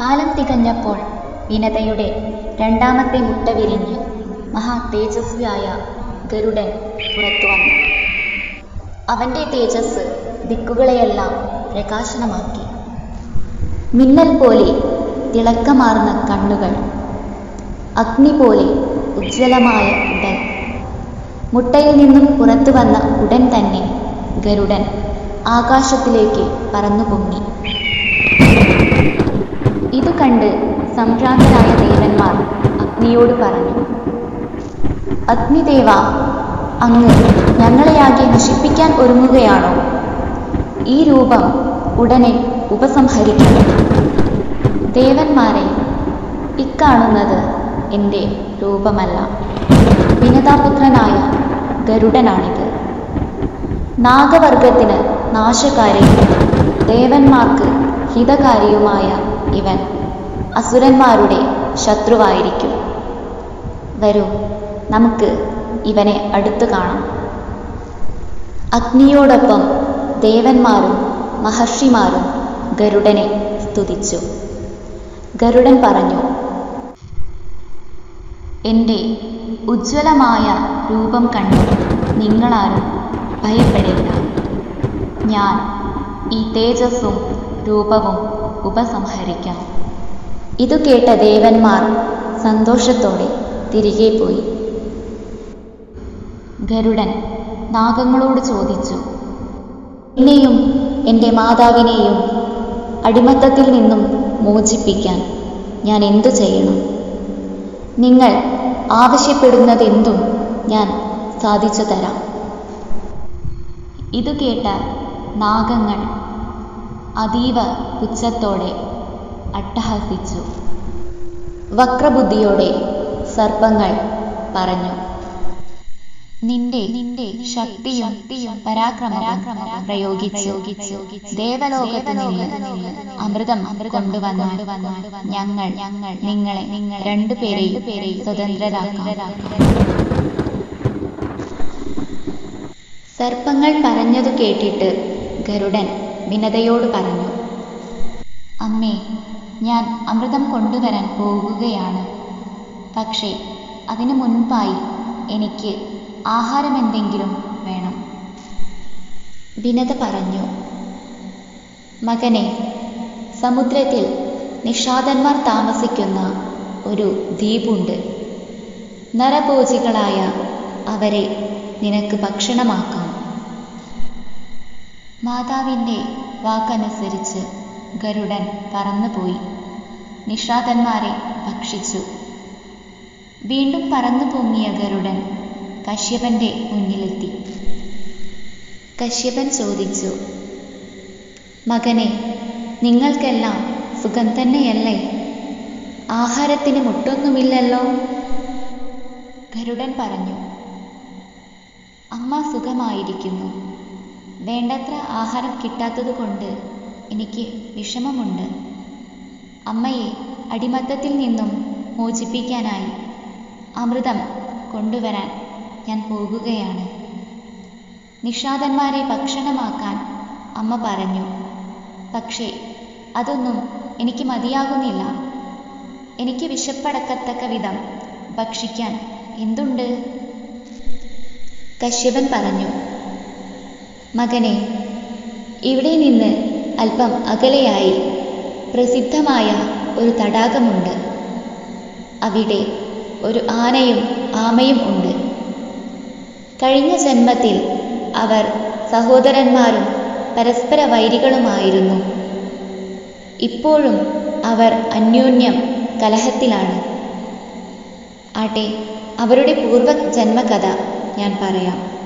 കാലം തികഞ്ഞപ്പോൾ വിനതയുടെ രണ്ടാമത്തെ മുട്ട വിരിഞ്ഞ് മഹാ തേജസ്വിയായ ഗരുഡൻ പുറത്തു വന്നു. അവന്റെ തേജസ് ദിക്കുകളെയെല്ലാം പ്രകാശനമാക്കി. മിന്നൽ പോലെ തിളക്കമാർന്ന കണ്ണുകൾ അഗ്നി പോലെ ഉജ്ജ്വലമായ ഉടൻ മുട്ടയിൽ നിന്നും പുറത്തു വന്ന ഉടൻ തന്നെ ഗരുഡൻ ആകാശത്തിലേക്ക് പറന്നു പൊങ്ങി ഇത് കണ്ട് സംഭ്രാന്തരായ ദേവന്മാർ അഗ്നിയോട് പറഞ്ഞു അഗ്നിദേവ അങ്ങ് ഞങ്ങളെയാകെ നശിപ്പിക്കാൻ ഒരുങ്ങുകയാണോ? ഈ രൂപം ഉടനെ ഉപസംഹരിക്കണം ദേവന്മാരെ ഇക്കാണുന്നത് എന്റെ രൂപമല്ല. വിനതാപുത്രനായ ഗരുഡനാണിത്. നാഗവർഗത്തിന് നാശകാരി ദേവന്മാർക്ക് ഹിതകാരിയുമായ ഇവൻ അസുരന്മാരുടെ ശത്രുവായിരിക്കും. വരൂ നമുക്ക് ഇവനെ അടുത്തു കാണാം. അഗ്നിയോടൊപ്പം ദേവന്മാരും മഹർഷിമാരും ഗരുഡനെ സ്തുതിച്ചു. ഗരുഡൻ പറഞ്ഞു എന്റെ ഉജ്ജ്വലമായ രൂപം കണ്ട് നിങ്ങളാരും ഭയപ്പെടില്ല ഞാൻ ഈ തേജസ്സും രൂപവും ഉപസംഹരിക്കാം. ഇതു കേട്ട ദേവന്മാർ സന്തോഷത്തോടെ തിരികെ പോയി. ഗരുഡൻ നാഗങ്ങളോട് ചോദിച്ചു എന്നെയും എന്റെ മാതാവിനെയും അടിമത്തത്തിൽ നിന്നും മോചിപ്പിക്കാൻ ഞാൻ എന്തു ചെയ്യണം? നിങ്ങൾ ആവശ്യപ്പെടുന്നതെന്തും ഞാൻ സാധിച്ചു തരാം ഇതു കേട്ട നാഗങ്ങൾ അതീവ പുച്ഛത്തോടെ അട്ടഹസിച്ചു. വക്രബുദ്ധിയോടെ സർപ്പങ്ങൾ പറഞ്ഞു നിന്റെ നിന്റെ ശക്തിയും പരാക്രമവും പ്രയോഗിച്ച് ദേവലോകത്ത് നിന്ന് അമൃതം കൊണ്ടുവന്നാൽ ഞങ്ങൾ ഞങ്ങൾ നിങ്ങളെ നിങ്ങൾ രണ്ടുപേരെയും സ്വതന്ത്രരാക്കാം. സർപ്പങ്ങൾ പറഞ്ഞതു കേട്ടിട്ട് ഗരുഡൻ വിനതയോട് പറഞ്ഞു അമ്മേ ഞാൻ അമൃതം കൊണ്ടുവരാൻ പോകുകയാണ്. പക്ഷേ അതിനു മുൻപായി എനിക്ക് ആഹാരമെന്തെങ്കിലും വേണം. വിനത പറഞ്ഞു മകനെ സമുദ്രത്തിൽ നിഷാദന്മാർ താമസിക്കുന്ന ഒരു ദ്വീപുണ്ട്. നരഭോജികളായ അവരെ നിനക്ക് ഭക്ഷണമാക്കാം. മാതാവിന്റെ വാക്കനുസരിച്ച് ഗരുഡൻ പറന്നുപോയി. നിഷാദന്മാരെ ഭക്ഷിച്ചു. വീണ്ടും പറന്നു പൊങ്ങിയ ഗരുഡൻ കശ്യപന്റെ മുന്നിലെത്തി. കശ്യപൻ ചോദിച്ചു മകനെ നിങ്ങൾക്കെല്ലാം സുഖം തന്നെയല്ലേ? ആഹാരത്തിന് മുട്ടൊന്നുമില്ലല്ലോ? ഗരുഡൻ പറഞ്ഞു അമ്മ സുഖമായിരിക്കുന്നു. വേണ്ടത്ര ആഹാരം കിട്ടാത്തതുകൊണ്ട് എനിക്ക് വിഷമമുണ്ട്. അമ്മയെ അടിമത്തത്തിൽ നിന്നും മോചിപ്പിക്കാനായി അമൃതം കൊണ്ടുവരാൻ ഞാൻ പോകുകയാണ്. നിഷാദന്മാരെ ഭക്ഷണമാക്കാൻ അമ്മ പറഞ്ഞു. പക്ഷേ അതൊന്നും എനിക്ക് മതിയാകുന്നില്ല. എനിക്ക് വിശപ്പടക്കത്തക്ക വിധം ഭക്ഷിക്കാൻ എന്തുണ്ട്? കശ്യപൻ പറഞ്ഞു. മകനെ ഇവിടെ നിന്ന് അല്പം അകലെയായി പ്രസിദ്ധമായ ഒരു തടാകമുണ്ട്. അവിടെ ഒരു ആനയും ആമയും ഉണ്ട്. കഴിഞ്ഞ ജന്മത്തിൽ അവർ സഹോദരന്മാരും പരസ്പര വൈരികളുമായിരുന്നു ഇപ്പോഴും അവർ അന്യോന്യം കലഹത്തിലാണ്. ആട്ടെ അവരുടെ പൂർവ ജന്മകഥ ഞാൻ പറയാം.